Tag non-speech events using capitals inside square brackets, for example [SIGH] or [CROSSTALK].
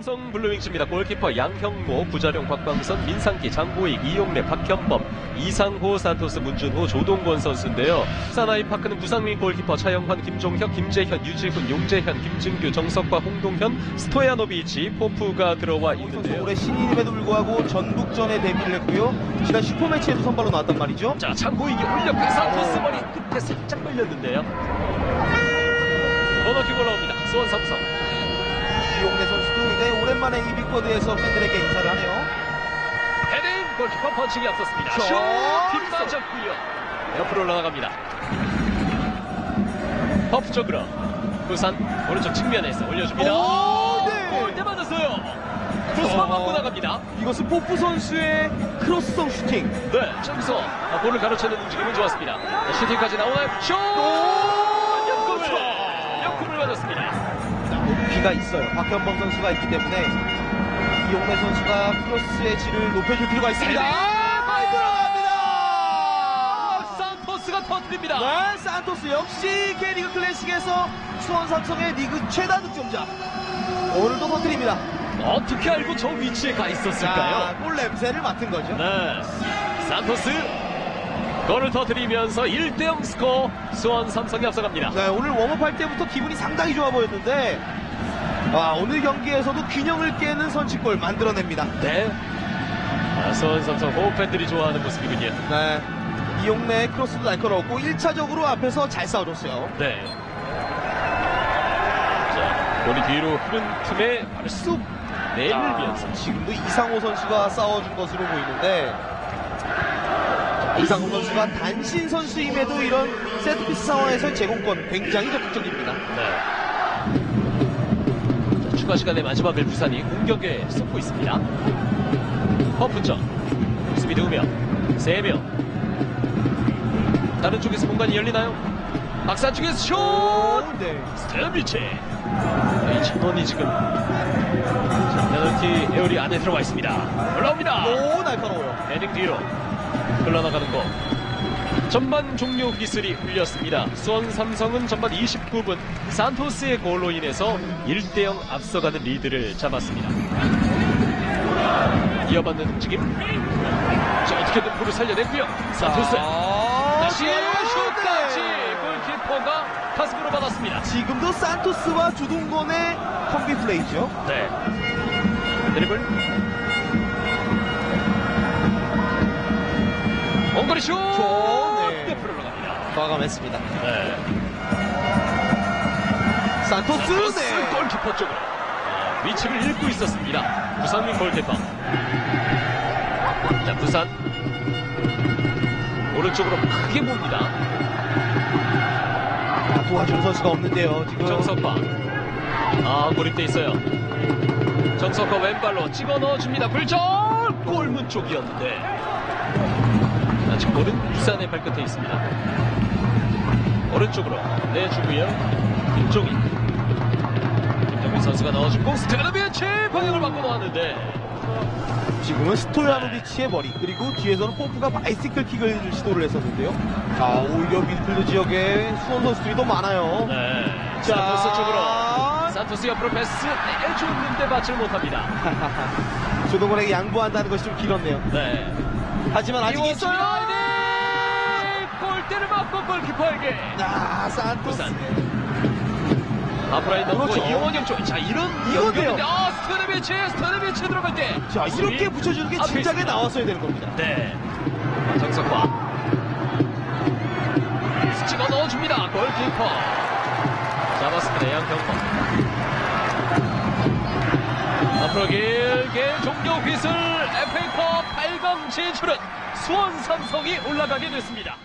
이닝치입니다. 골키퍼 양형모, 구자룡, 곽광선, 민상기, 장보익, 이용래, 박현범, 이상호, 산토스, 문준호, 조동권 선수인데요. 사나이 파크는 부상민 골키퍼 차영환, 김종혁, 김재현, 유지훈, 용재현, 김진규, 정석과 홍동현, 스토야노비치, 포프가 들어와 있는데요. 올해 신인임에도 불구하고 전북전에 데뷔를 했고요. 지난 슈퍼매치에도 선발로 나왔단 말이죠. 자, 장보익이 올렸고 산토스 머리 끝에 살짝 걸렸는데요. 번호킥 올라옵니다. 수원 삼성. 이용래 선수도 이제 오랜만에 이 빅보드에서 팬들에게 인사를 하네요. 헤딩 골키퍼 펀칭이 앞섰습니다. 저- 슛! 뒷맞았고요. 옆으로 올라갑니다. 퍼프 쪽으로 부산 오른쪽 측면에서 올려줍니다. 오, 네. 골대 맞았어요. 크로스만 어. 맞고 나갑니다. 이것은 포프 선수의 크로스성 슈팅. 네, 저기서 아, 볼을 가로채는 움직임은 좋았습니다. 자, 슈팅까지 나오나요? 슛! 옆구를 옆구를 맞았습니다. 높이가 있어요. 박현범 선수가 있기 때문에 이용래 선수가 크로스의 질을 높여줄 필요가 있습니다. 헤딩! 많이 들어갑니다. 산토스가 터뜨립니다. 네, 산토스 역시 K리그 클래식에서 수원 삼성의 리그 최다 득점자. 오늘도 터뜨립니다. 어떻게 알고 저 위치에 가 있었을까요? 자, 골 냄새를 맡은 거죠. 네. 산토스 골을 터뜨리면서 1대0 스코어 수원 삼성이 앞서갑니다. 네, 오늘 웜업할 때부터 기분이 상당히 좋아 보였는데 아, 오늘 경기에서도 균형을 깨는 선취골 만들어냅니다. 네. 아, 수원 삼성 호흡 팬들이 좋아하는 모습이군요. 네. 이용래 크로스도 날카로웠고 1차적으로 앞에서 잘 싸워줬어요. 네. 자, 볼이 뒤로 흐른 틈에 바로 쑥 내밀면서 지금도 이상호 선수가 싸워준 것으로 보이는데 자, 이상호 선수가 단신 선수임에도 이런 세트피스 상황에서 제공권 굉장히 적극적입니다. 네. 자, 추가 시간의 마지막을 부산이 공격에 쏟고 있습니다. 퍼프점 수비 두 명, 세 명. 다른 쪽에서 공간이 열리나요? 박사 쪽에서 슛! 네. 스테비치. 이 전원이 지금 자, 페널티 에어리 안에 들어와 있습니다. 올라옵니다. 오, 날카로워요. 헤딩 뒤로 흘러나가는 거. 전반 종료 휘슬이 울렸습니다. 수원 삼성은 전반 29분 산토스의 골로 인해서 1대0 앞서가는 리드를 잡았습니다. 이어받는 움직임. 자, 어떻게든 볼을 살려냈고요. 산토스. 아, 다시 슛까지 네. 골키퍼가 가슴으로 받았습니다. 지금도 산토스와 주동건의 콤비 플레이죠. 네. 드리블. 원거리 슛! 네. 옆으로 올라갑니다. 과감했습니다. 네. 산토스, 토스 네. 골키퍼 쪽으로 아, 위치를 잃고 있었습니다. 부산민 골키퍼. 자, 부산 오른쪽으로 크게 봅니다. 아, 도와주는 선수가 없는데요. 지금 정석화. 아, 고립돼 있어요. 정석화 왼발로 찍어 넣어줍니다. 불절! 골문 쪽이었는데. 아직 볼은 부산의 발끝에 있습니다. 오른쪽으로 내주고요. 김종인. 김종인 선수가 넣어주고 스테라비치 방향을 바꿔 놓았는데. 지금은 스토야노비치의 머리 그리고 뒤에서는 포프가 바이시클 킥을 시도를 했었는데요. 자 오히려 미드필드 지역에 수원 선수들이 더 많아요. 네. 자. 산토스 쪽으로. 산토스 옆으로 패스 내줬는데 받질 못합니다. [LAUGHS] 조동건에게 양보한다는 것이 좀 길었네요. 네. 하지만 아직 있어요. 네. 골대를 맞고 골키퍼에게. 아 산토스. 앞라인 넘고 그렇죠. 이용원 쪽. 자 이런 이건데요. 아 스테르비치 스테르비치 들어갈 때. 자 이렇게 붙여주는 게 진작에. 나왔어야 되는 겁니다. 네. 정석화. 찍어 넣어줍니다. 골키퍼. 잡았습니다. 양경범. 앞으로 길게 종료 휘슬 8강 진출은 수원 삼성이 올라가게 됐습니다.